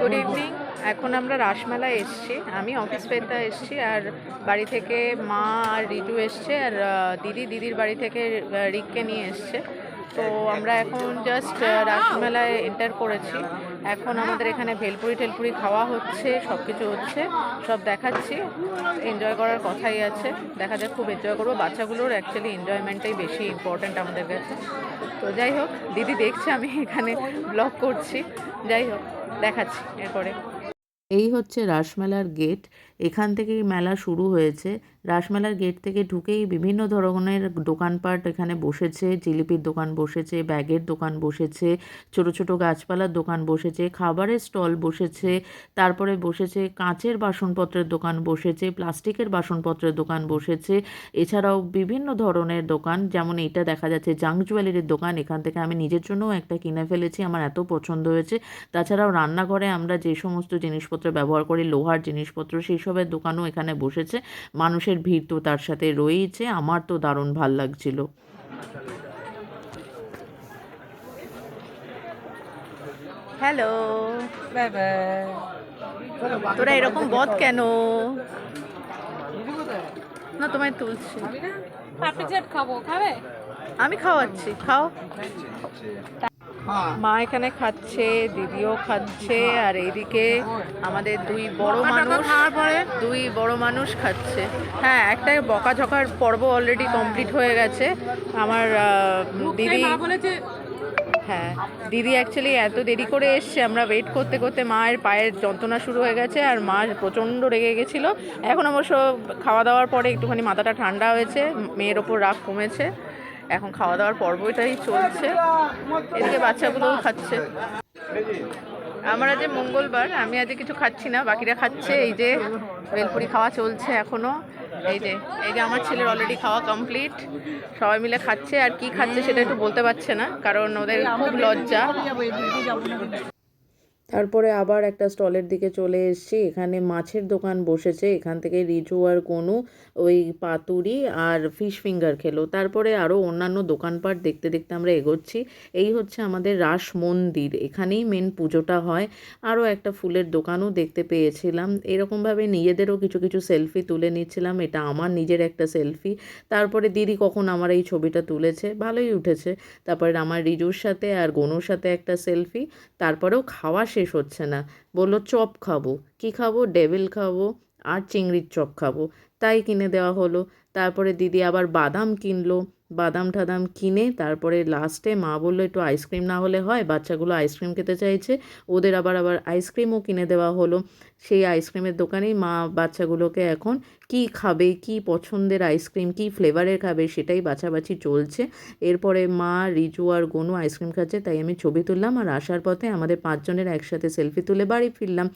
Good evening এখন আমরা রাসমেলায় এসেছি। আমি অফিস পেতে এসেছি আর বাড়ি থেকে মা আর রিজু এসছে আর দিদি দিদির বাড়ি থেকে রিককে নিয়ে এসছে। তো আমরা এখন জাস্ট রাসমেলায় এন্টার করেছি। এখন আমাদের এখানে ভেলপুরি টেলপুরি খাওয়া হচ্ছে সব কিছু হচ্ছে, সব দেখাচ্ছি। এনজয় করার কথাই আছে। দেখা যাক খুব এনজয় করব। বাচ্চাগুলোর অ্যাকচুয়ালি এনজয়মেন্টটাই বেশি ইম্পর্ট্যান্ট আমাদের কাছে। তো যাই হোক, দিদি দেখছে আমি এখানে ব্লগ করছি। যাই হোক। দেখাচ্ছি এরপরে। এই হচ্ছে রাসমেলার গেট। এখান থেকেই মেলা শুরু হয়েছে। রাসমেলার গেট থেকে ঢুকেই বিভিন্ন ধরনের দোকানপাট এখানে বসেছে। জিলিপির দোকান বসেছে, ব্যাগের দোকান বসেছে, ছোট ছোট গাছপালার দোকান বসেছে, খাবারের স্টল বসেছে, তারপরে বসেছে কাঁচের বাসনপত্রের দোকান বসেছে, প্লাস্টিকের বাসনপত্রের দোকান বসেছে। এছাড়াও বিভিন্ন ধরনের দোকান, যেমন এটা দেখা যাচ্ছে জাঙ্ক জুয়েলারির দোকান। এখান থেকে আমি নিজের জন্যও একটা কিনে ফেলেছি, আমার এত পছন্দ হয়েছে। তাছাড়াও রান্নাঘরে আমরা যে সমস্ত জিনিসপত্র ব্যবহার করি, লোহার জিনিসপত্র, সেই সবের দোকানও এখানে বসেছে। মানুষের ভিড় তো তার সাথে রয়েইছে আমার তো দারুণ ভালো লাগছিল। হ্যালো। তোরা এরকম বদ কেন? না তোমায় তুলছি। খাব খাবে? আমি খাওয়াচ্ছি খাও। মা এখানে খাচ্ছে দিদিও খাচ্ছে আর এইদিকে আমাদের দুই বড় মানুষ দুই বড় মানুষ খাচ্ছে। হ্যাঁ একটা বকাঝকার পর্ব অলরেডি কমপ্লিট হয়ে গেছে। আমার দিদি হ্যাঁ দিদি অ্যাকচুয়ালি এত দেরি করে এসছে আমরা ওয়েট করতে করতে মায়ের পায়ের যন্ত্রণা শুরু হয়ে গেছে আর মা প্রচণ্ড রেগে গেছিল। এখন অবশ্য খাওয়া দাওয়ার পরে একটুখানি মাথাটা ঠান্ডা হয়েছে মেয়ের ওপর রাগ কমেছে। এখন খাওয়া দাওয়ার পর্বটাই চলছে। এদিকে বাচ্চাগুলোও খাচ্ছে। আমার আজ মঙ্গলবার, আমি আজ কিছু খাচ্ছি না, বাকিরা খাচ্ছে। এই যে বেলপুরি খাওয়া চলছে এখনও। এই যে এই যে আমার ছেলের অলরেডি খাওয়া কমপ্লিট সবাই মিলে খাচ্ছে। আর কি খাচ্ছে সেটা একটু বলতে পারছে না, কারণ ওদের খুব লজ্জা। তারপরে আবার একটা স্টলের দিকে চলে এসেছি। এখানে মাছের দোকান বসেছে। এখান থেকে রিজু আর কনু ওই পাতুরি আর ফিশ ফিঙ্গার খেলো। তারপরে আরও অন্যান্য দোকানপাট দেখতে দেখতে আমরা এগোচ্ছি। এই হচ্ছে আমাদের রাস মন্দির। এখানেই মেন পুজোটা হয়। আরও একটা ফুলের দোকানও দেখতে পেয়েছিলাম। এরকমভাবে নিজেদেরও কিছু কিছু সেলফি তুলে নিচ্ছিলাম। এটা আমার নিজের একটা সেলফি তারপরে দিদি কখন আমার এই ছবিটা তুলেছে? ভালোই উঠেছে। তারপরে আমার রিজুর সাথে আর গনুর সাথে একটা সেলফি তারপরেও খাওয়া শেষ হচ্ছে না। বলল চপ খাব। কি খাব? ডেভিল খাব। আর চিংড়ির চপ খাব। তাই কিনে দেওয়া হলো। তারপরে দিদি আবার বাদাম কিনলো। বাদাম টাদাম কিনে তারপরে লাস্টে মা বলল, একটু আইসক্রিম না হলে হয়, বাচ্চাগুলো আইসক্রিম খেতে চাইছে। ওদের আবার আবার আইসক্রিমও কিনে দেওয়া হলো। সেই আইসক্রিমের দোকানেই মা বাচ্চাগুলোকে এখন কি খাবে, কি পছন্দের আইসক্রিম, কি ফ্লেভারের খাবে সেটাই বাছাবাছি চলছে। এরপরে মা, রিজু আর গনু আইসক্রিম খাচ্ছে। তাই আমি ছবি তুললাম আর আসার পথে আমাদের পাঁচজনের একসাথে সেলফি তুলে বাড়ি ফিরলাম।